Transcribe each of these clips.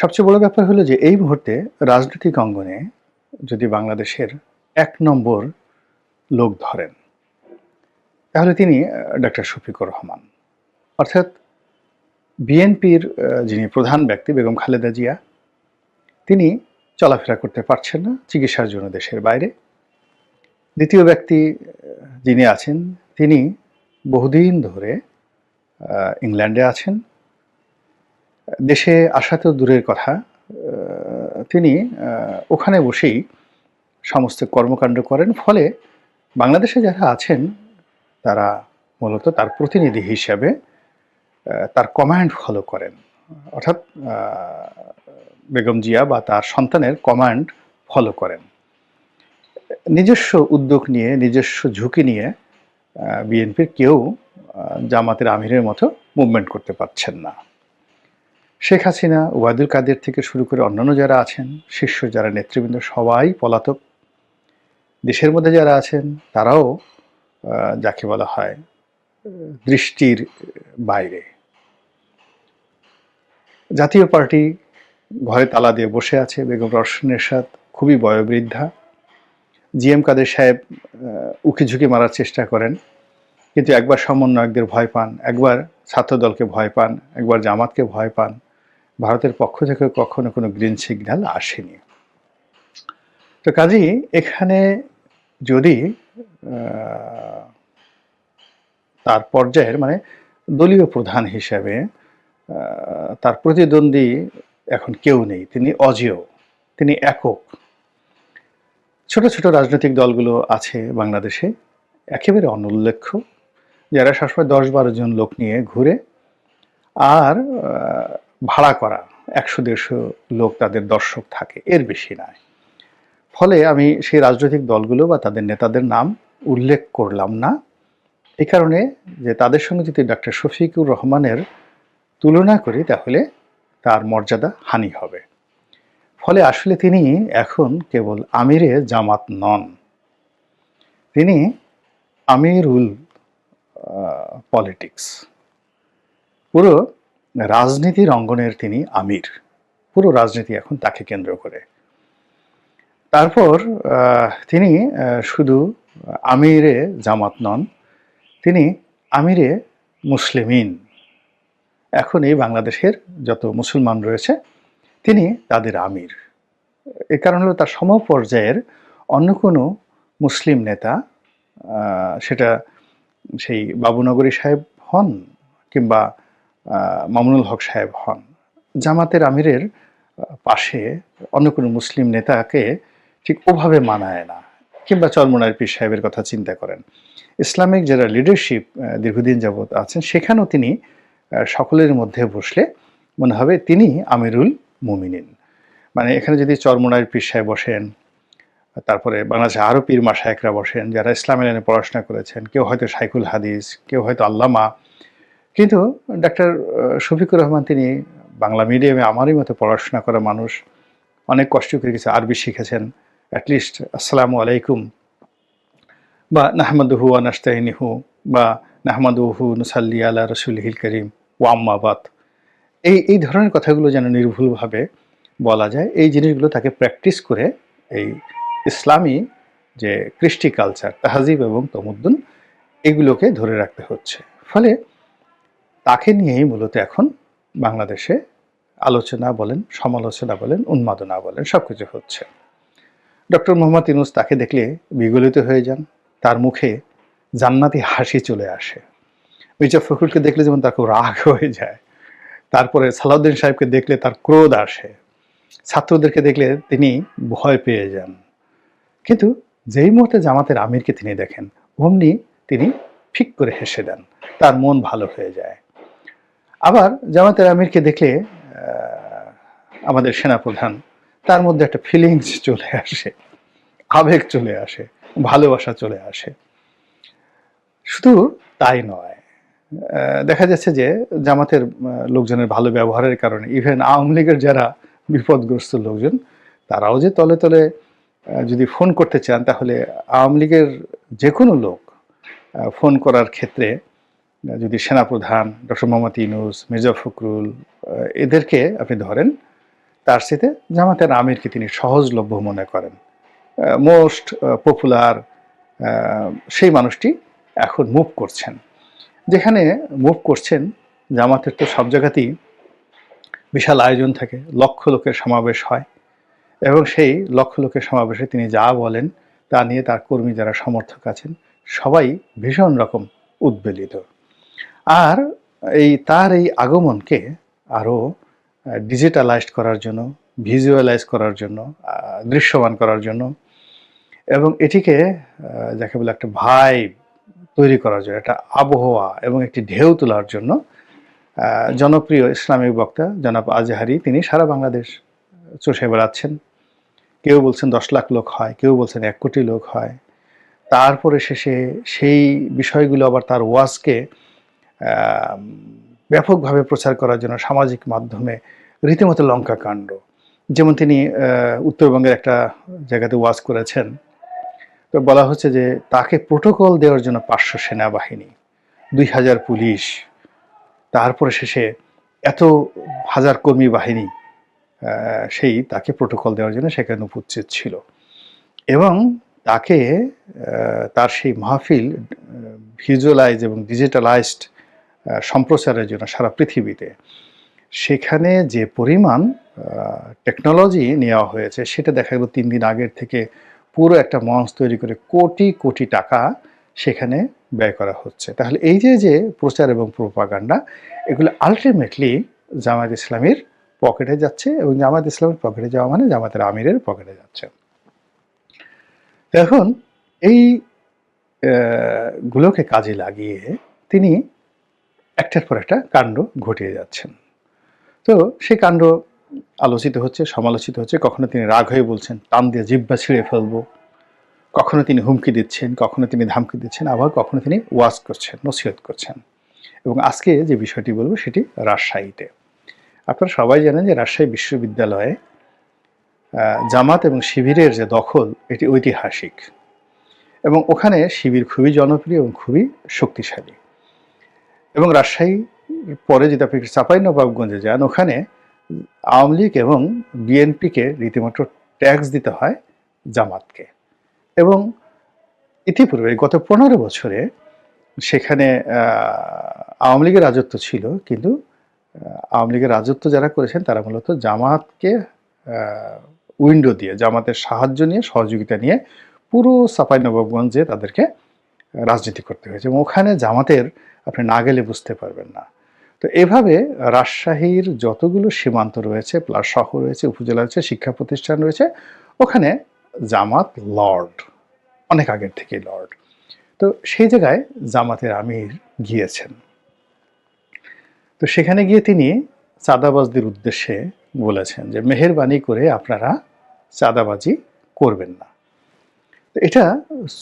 সবচেয়ে বড় ব্যাপার হলো যে এই মুহূর্তে রাজনৈতিক অঙ্গনে যদি বাংলাদেশের এক নম্বর লোক ধরেন, তাহলে তিনি ডক্টর শফিকুর রহমান। অর্থাৎ বিএনপির যিনি প্রধান ব্যক্তি বেগম খালেদা জিয়া, তিনি চলাফেরা করতে পারছেন না, চিকিৎসার জন্য দেশের বাইরে। দ্বিতীয় ব্যক্তি যিনি আছেন, তিনি বহুদিন ধরে ইংল্যান্ডে আছেন। দেশে আসা তো দূরের কথা তিনি ওখানে বসেই সমস্ত কর্মকাণ্ড করেন। ফলে বাংলাদেশে যারা আছেন, তারা মূলত তার প্রতিনিধি হিসাবে তার কমান্ড ফলো করেন। অর্থাৎ বেগম জিয়া বা তার সন্তানের কমান্ড ফলো করেন। নিজস্ব উদ্যোগ নিয়ে, নিজস্ব ঝুঁকি নিয়ে বিএনপির কেউ জামাতের আমিরের মতো মুভমেন্ট করতে পারছেন না। শেখ হাসিনা ওয়াদুল কাদের থেকে শুরু করে অন্যান্য যারা আছেন, শীর্ষ যারা নেতৃবৃন্দ, সবাই পলাতক। দেশের মধ্যে যারা আছেন, তারাও যাকে বলা হয়, দৃষ্টির বাইরে। জাতীয় পার্টি ঘরে তালা দিয়ে বসে আছে, বেগম রওশনের সাথ খুবই বয়োবৃদ্ধা। জি এম কাদের সাহেব উকি ঝুঁকি মারার চেষ্টা করেন, কিন্তু একবার সমন্বয়কদের ভয় পান, একবার ছাত্রদলকে ভয় পান, একবার জামাতকে ভয় পান। ভারতের পক্ষ থেকে কখনো কোনো গ্রিন সিগন্যাল আসেনি। তো কাজেই এখানে যদি তার পর্যায়ের মানে দলীয় প্রধান হিসেবে তার প্রতিদ্বন্দ্বী এখন কেউ নেই, তিনি অজেয়, তিনি একক। ছোট ছোট রাজনৈতিক দলগুলো আছে বাংলাদেশে, একেবারে অনুল্লেখ্য, যারা সবসময় দশ বারো জন লোক নিয়ে ঘুরে, আর ভাড়া করা। একশো, দেড়শো লোক তাদের দর্শক থাকে। এর বেশি নয়। ফলে আমি সেই রাজনৈতিক দলগুলো বা তাদের নেতাদের নাম উল্লেখ করলাম না। এই কারণে যে তাদের সঙ্গে যদি ডক্টর শফিকুর রহমানের তুলনা করি, তাহলে তার মর্যাদা হানি হবে। ফলে আসলে তিনি এখন কেবল আমিরে জামাত নন। তিনি আমিরুল পলিটিক্স। পুরো রাজনীতির অঙ্গনের তিনি আমির। পুরো রাজনীতি এখন তাকে কেন্দ্র করে। তারপর তিনি শুধু আমিরে জামাত নন, তিনি আমিরে মুসলিমিন। এখন এই বাংলাদেশের যত মুসলমান রয়েছে, তিনি তাদের আমির। এ কারণ হলো তার সমপর্যায়ের অন্য কোনো মুসলিম নেতা সেটা সেই বাবুনগরী সাহেব হন কিংবা মামুনুল হক সাহেব হন। জামাতের আমিরের পাশে অন্য কোনো মুসলিম নেতাকে ঠিক ওভাবে মানায় না, কিংবা চরমনার পীর সাহেবের কথা চিন্তা করেন। ইসলামিক যারা লিডারশিপ দীর্ঘদিন যাবৎ আছেন, সেখানেও তিনি সকলের মধ্যে বসলে মনে হবে তিনি আমিরুল মুমিনিন। মানে এখানে যদি চরমনার পীর সাহেব বসেন, তারপরে বাংলাদেশে আরও পীর মাসায়করা বসেন, যারা ইসলামের পড়াশোনা করেছেন, কেউ হয়তো শাইকুল হাদিস, কেউ হয়তো আল্লামা কিন্তু ডাক্তার শফিকুর রহমান তিনি বাংলা মিডিয়ামে আমারই মতো পড়াশোনা করা মানুষ, অনেক কষ্ট করে কিছু আরবি শিখেছেন অ্যাটলিস্ট আসসালামু আলাইকুম, বা নাহমাদুহু আনাস্তাহিনিহু বা নাহমাদুহু নুসাল্লি আলা রসুলহিল করিম ওয়াম্মাবাদ এই এই ধরনের কথাগুলো যেন নির্ভুলভাবে বলা যায়, এই জিনিসগুলো তাকে প্র্যাকটিস করে এই ইসলামী যে কৃষ্টি কালচার তাহাজিব এবং তমুদ্দুন, এগুলোকে ধরে রাখতে হচ্ছে। ফলে তাকে নিয়েই মূলত এখন বাংলাদেশে আলোচনা বলেন, সমালোচনা বলেন, উন্মাদনা বলেন সব কিছু হচ্ছে। ডক্টর মোহাম্মদ ইনুস তাকে দেখলে বিগলিত হয়ে যান, তার মুখে জান্নাতি হাসি চলে আসে। মির্জা ফখরুলকে দেখলে যেমন তার খুব রাগ হয়ে যায়, তারপরে সালাউদ্দিন সাহেবকে দেখলে তার ক্রোধ আসে, ছাত্রদেরকে দেখলে তিনি ভয় পেয়ে যান। কিন্তু যেই মুহূর্তে জামাতের আমিরকে তিনি দেখেন, অমনি তিনি ফিক করে হেসে দেন, তার মন ভালো হয়ে যায়। আবার জামাতের আমিরকে দেখলে আমাদের সেনাপ্রধান, তার মধ্যে একটা ফিলিংস চলে আসে, আবেগ চলে আসে, ভালোবাসা চলে আসে। শুধু তাই নয় দেখা যাচ্ছে যে জামাতের লোকজনের ভালো ব্যবহারের কারণে ইভেন আওয়ামী লীগের যারা বিপদগ্রস্ত লোকজন, তারাও যে তলে তলে যদি ফোন করতে চান, তাহলে আওয়ামী লীগের যে কোনো লোক ফোন করার ক্ষেত্রে যদি সেনাপ্রধান, ডক্টর মোহাম্মদ ইনুস মির্জা ফখরুল এদেরকে আপনি ধরেন, তার সাথে জামাতের আমিরকে তিনি সহজলভ্য মনে করেন। মোস্ট পপুলার সেই মানুষটি এখন মুভ করছেন। যেখানে মুভ করছেন জামাতের তো সব জায়গাতেই বিশাল আয়োজন থাকে, লক্ষ লোকের সমাবেশ হয় এবং সেই লক্ষ লোকের সমাবেশে তিনি যা বলেন তা নিয়ে তার কর্মী যারা সমর্থক আছেন, সবাই ভীষণ রকম উদ্বেলিত। আর এই তার এই আগমনকে আরও ডিজিটালাইজড করার জন্য ভিজুয়ালাইজ করার জন্য দৃশ্যমান করার জন্য এবং এটিকে যাকে বলে একটা ভাইব তৈরি করার জন্য, একটা আবহাওয়া এবং একটি ঢেউ তোলার জন্য জনপ্রিয় ইসলামিক বক্তা জনাব আজহারি, তিনি সারা বাংলাদেশ চষে বেড়াচ্ছেন। কেউ বলছেন দশ লাখ লোক হয়, কেউ বলছেন এক কোটি লোক হয়। তারপরে শেষে সেই বিষয়গুলো আবার তার ওয়াজকে ব্যাপকভাবে প্রচার করার জন্য সামাজিক মাধ্যমে রীতিমতো লঙ্কা কাণ্ড। যেমন তিনি উত্তরবঙ্গের একটা জায়গাতে ওয়াজ করেছেন। তো বলা হচ্ছে যে তাকে প্রোটোকল দেওয়ার জন্য পাঁচশো সেনাবাহিনী, দুই হাজার পুলিশ, তারপরে শেষে এত হাজার কর্মী বাহিনী সেই তাকে প্রোটোকল দেওয়ার জন্য সেখানে উপস্থিত ছিল। এবং তাকে তার সেই মাহফিল ভিজুয়ালাইজ এবং ডিজিটালাইজড সম্প্রচারের জন্য সারা পৃথিবীতে। সেখানে যে পরিমাণ টেকনোলজি নেওয়া হয়েছে, সেটা দেখা গেল তিন দিন আগের থেকে পুরো একটা মঞ্চ তৈরি করে কোটি কোটি টাকা সেখানে ব্যয় করা হচ্ছে। তাহলে এই যে যে প্রচার এবং প্রোপাগান্ডা এগুলো আলটিমেটলি জামায়াত ইসলামীর পকেটে যাচ্ছে এবং জামায়াত ইসলামের পকেটে যাওয়া মানে জামাতের আমিরের পকেটে যাচ্ছে। এখন এই গুলোকে কাজে লাগিয়ে তিনি একটার পর একটা কাণ্ড ঘটিয়ে যাচ্ছেন তো সেই কাণ্ড আলোচিত হচ্ছে, সমালোচিত হচ্ছে। কখনো তিনি রাগ হয়ে বলছেন, টান দিয়ে জিব্বা ছিঁড়ে ফেলব। কখনো তিনি হুমকি দিচ্ছেন, কখনো তিনি ধামকি দিচ্ছেন, আবার কখনো তিনি ওয়াজ করছেন, নসিহত করছেন। এবং আজকে যে বিষয়টি বলব সেটি রাজশাহীতে। আপনারা সবাই জানেন যে রাজশাহী বিশ্ববিদ্যালয়ে জামাত এবং শিবিরের যে দখল, এটি ঐতিহাসিক। এবং ওখানে শিবির খুবই জনপ্রিয় এবং খুবই শক্তিশালী। এবং রাজশাহী পরে যদি আপনি চাপাই নবাবগঞ্জে যান, ওখানে আওয়ামী লীগ এবং বিএনপিকে রীতিমতো ট্যাক্স দিতে হয় জামাতকে। এবং ইতিপূর্বে গত পনেরো বছরে সেখানে আওয়ামী লীগের রাজত্ব ছিল, কিন্তু আওয়ামী লীগের রাজত্ব যারা করেছেন তারা মূলত জামাতকে উইন্ডো দিয়ে, জামাতের সাহায্য নিয়ে, সহযোগিতা নিয়ে পুরো সাপাই নবাবগঞ্জে তাদেরকে রাজনীতি করতে হয়েছে এবং ওখানে জামাতের আপনি না গেলে বুঝতে পারবেন না। তো এভাবে রাজশাহীর যতগুলো সীমান্ত রয়েছে, প্লাস শহর রয়েছে, উপজেলা রয়েছে, শিক্ষা প্রতিষ্ঠান রয়েছে, ওখানে জামাত লর্ড, অনেক আগের থেকেই লর্ড। তো সেই জায়গায় জামাতের আমির গিয়েছেন। তো সেখানে গিয়ে তিনি চাঁদাবাজদের উদ্দেশ্যে বলেছেন যে, মেহেরবানি করে আপনারা চাঁদাবাজি করবেন না। তো এটা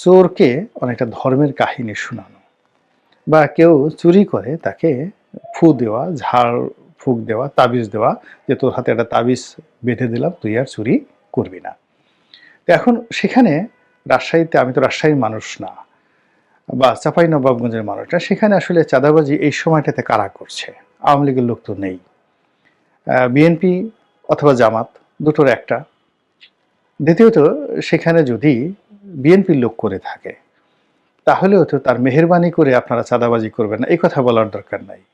চোরকে অনেকটা ধর্মের কাহিনী শোনানো। বা কেউ চুরি করে তাকে ফু দেওয়া, ঝাড়, ফুক দেওয়া, তাবিজ দেওয়া যে তোর হাতে একটা তাবিজ বেঁধে দিলাম, তুই আর চুরি করবি না। তো এখন সেখানে রাজশাহীতে, আমি তো রাজশাহীর মানুষ না, বা চাপাই নবাবগঞ্জের মানুষ না সেখানে আসলে চাঁদাবাজি এই সময়টাতে কারা করছে? আওয়ামী লীগের লোক তো নেই। বিএনপি অথবা জামাত, দুটোর একটা। দ্বিতীয়ত, সেখানে যদি বিএনপির লোক করে থাকে। তাহলেও তো তার মেহরবানি করে আপনারা চাঁদাবাজি করবেন না। এই কথা বলার দরকার নাই।